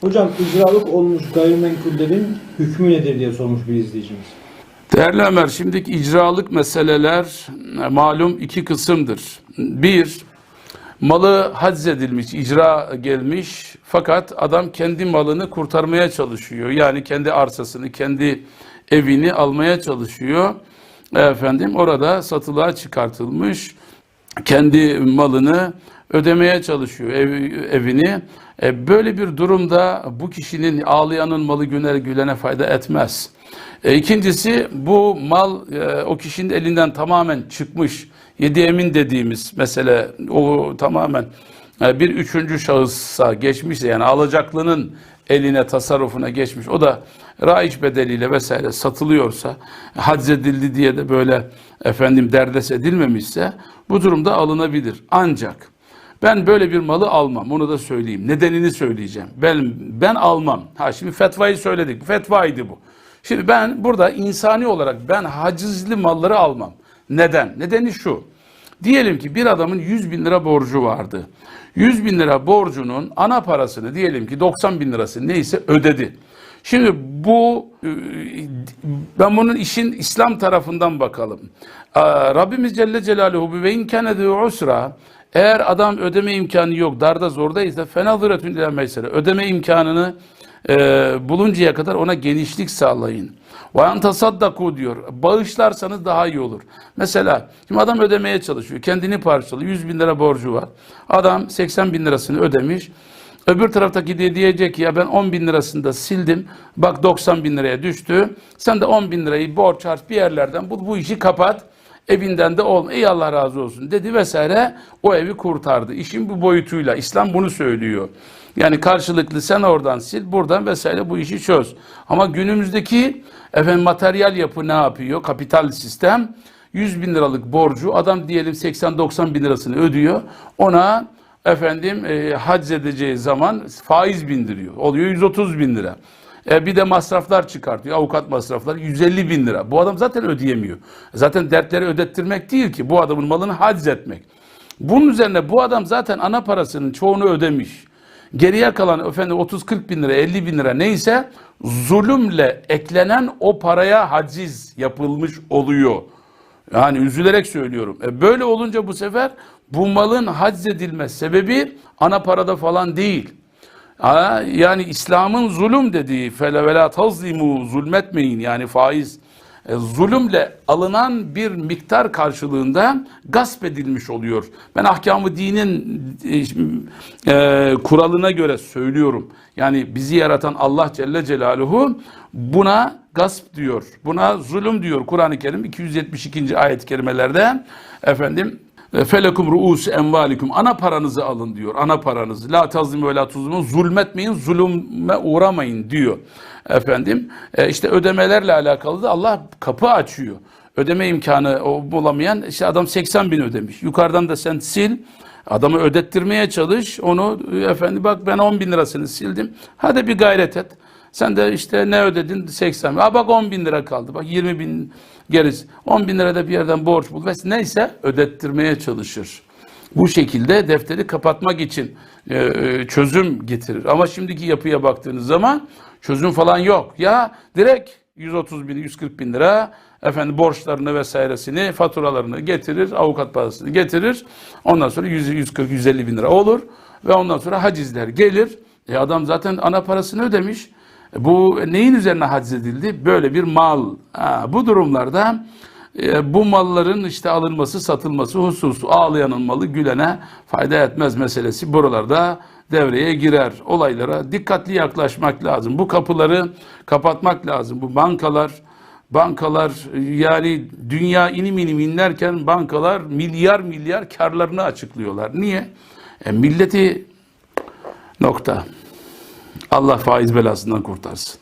Hocam icralık olmuş gayrimenkullerin hükmü nedir diye sormuş bir izleyicimiz. Değerli Ömer, şimdiki icralık meseleler malum iki kısımdır. Bir, malı haczedilmiş, icra gelmiş fakat adam kendi malını kurtarmaya çalışıyor. Yani kendi arsasını, kendi evini almaya çalışıyor. Efendim orada satılığa çıkartılmış kendi malını ödemeye çalışıyor ev, evini. E, böyle bir durumda bu kişinin ağlayanın malı güler gülene fayda etmez. E, ikincisi bu mal e, o kişinin elinden tamamen çıkmış. Yedi emin dediğimiz mesele o tamamen e, bir üçüncü şahıssa geçmişse yani alacaklının eline tasarrufuna geçmiş. O da raiç bedeliyle vesaire satılıyorsa haczedildi diye de böyle efendim derdest edilmemişse bu durumda alınabilir. Ancak ben böyle bir malı almam. Onu da söyleyeyim. Nedenini söyleyeceğim. Ben ben almam. Ha şimdi fetvayı söyledik. Fetvaydı bu. Şimdi ben burada insani olarak ben hacizli malları almam. Neden? Nedeni şu. Diyelim ki bir adamın 100 bin lira borcu vardı. 100 bin lira borcunun ana parasını diyelim ki 90 bin lirası neyse ödedi. Şimdi bu e, ben bunun işin İslam tarafından bakalım. Rabbimiz Celle Celaluhu ve inkâne usra eğer adam ödeme imkanı yok, darda zordaysa fenazıretün ila meysere. Ödeme imkanını e, buluncaya kadar ona genişlik sağlayın. Ve en tasaddaku diyor. Bağışlarsanız daha iyi olur. Mesela şimdi adam ödemeye çalışıyor. Kendini parçalıyor. 100 bin lira borcu var. Adam 80 bin lirasını ödemiş. Öbür taraftaki de diyecek ki ya ben 10 bin lirasını da sildim. Bak 90 bin liraya düştü. Sen de 10 bin lirayı borç harç bir yerlerden bu, bu işi kapat. Evinden de ol. Ey Allah razı olsun dedi vesaire. O evi kurtardı. İşin bu boyutuyla. İslam bunu söylüyor. Yani karşılıklı sen oradan sil, buradan vesaire bu işi çöz. Ama günümüzdeki efendim materyal yapı ne yapıyor? Kapital sistem 100 bin liralık borcu adam diyelim 80-90 bin lirasını ödüyor. Ona efendim e, hac edeceği zaman faiz bindiriyor. Oluyor 130 bin lira. E, bir de masraflar çıkartıyor. Avukat masrafları 150 bin lira. Bu adam zaten ödeyemiyor. Zaten dertleri ödettirmek değil ki. Bu adamın malını hac etmek. Bunun üzerine bu adam zaten ana parasının çoğunu ödemiş. Geriye kalan efendim 30-40 bin lira 50 bin lira neyse zulümle eklenen o paraya haciz yapılmış oluyor. Yani üzülerek söylüyorum. E böyle olunca bu sefer bu malın haczedilme sebebi ana parada falan değil. Yani İslam'ın zulüm dediği fele ve la tazlimu zulmetmeyin yani faiz e, zulümle alınan bir miktar karşılığında gasp edilmiş oluyor. Ben ahkamı dinin e, e, kuralına göre söylüyorum. Yani bizi yaratan Allah Celle Celaluhu buna gasp diyor. Buna zulüm diyor Kur'an-ı Kerim 272. ayet-i kerimelerde efendim Felekum ruus envalikum ana paranızı alın diyor. Ana paranızı. La tazlim ve la tuzlimun. Zulmetmeyin, zulüme uğramayın diyor. Efendim e, işte ödemelerle alakalı da Allah kapı açıyor. Ödeme imkanı bulamayan işte adam 80 bin ödemiş. Yukarıdan da sen sil. Adamı ödettirmeye çalış. Onu e, efendi bak ben 10 bin lirasını sildim. Hadi bir gayret et. Sen de işte ne ödedin? 80 bin. Aa bak 10 bin lira kaldı. Bak 20 bin gerisi. 10 bin lirada bir yerden borç bul. Neyse ödettirmeye çalışır. Bu şekilde defteri kapatmak için e, e, çözüm getirir. Ama şimdiki yapıya baktığınız zaman çözüm falan yok. Ya direkt 130 bin, 140 bin lira efendim borçlarını vesairesini, faturalarını getirir, avukat parasını getirir. Ondan sonra 100, 140, 150 bin lira olur ve ondan sonra hacizler gelir. E adam zaten ana parasını ödemiş. E bu neyin üzerine haciz edildi? Böyle bir mal. Ha, bu durumlarda e, bu malların işte alınması, satılması hususu ağlayanın malı gülene fayda etmez meselesi buralarda devreye girer. Olaylara dikkatli yaklaşmak lazım. Bu kapıları kapatmak lazım. Bu bankalar bankalar yani dünya inim inim inlerken bankalar milyar milyar karlarını açıklıyorlar. Niye? E, milleti nokta. Allah faiz belasından kurtarsın.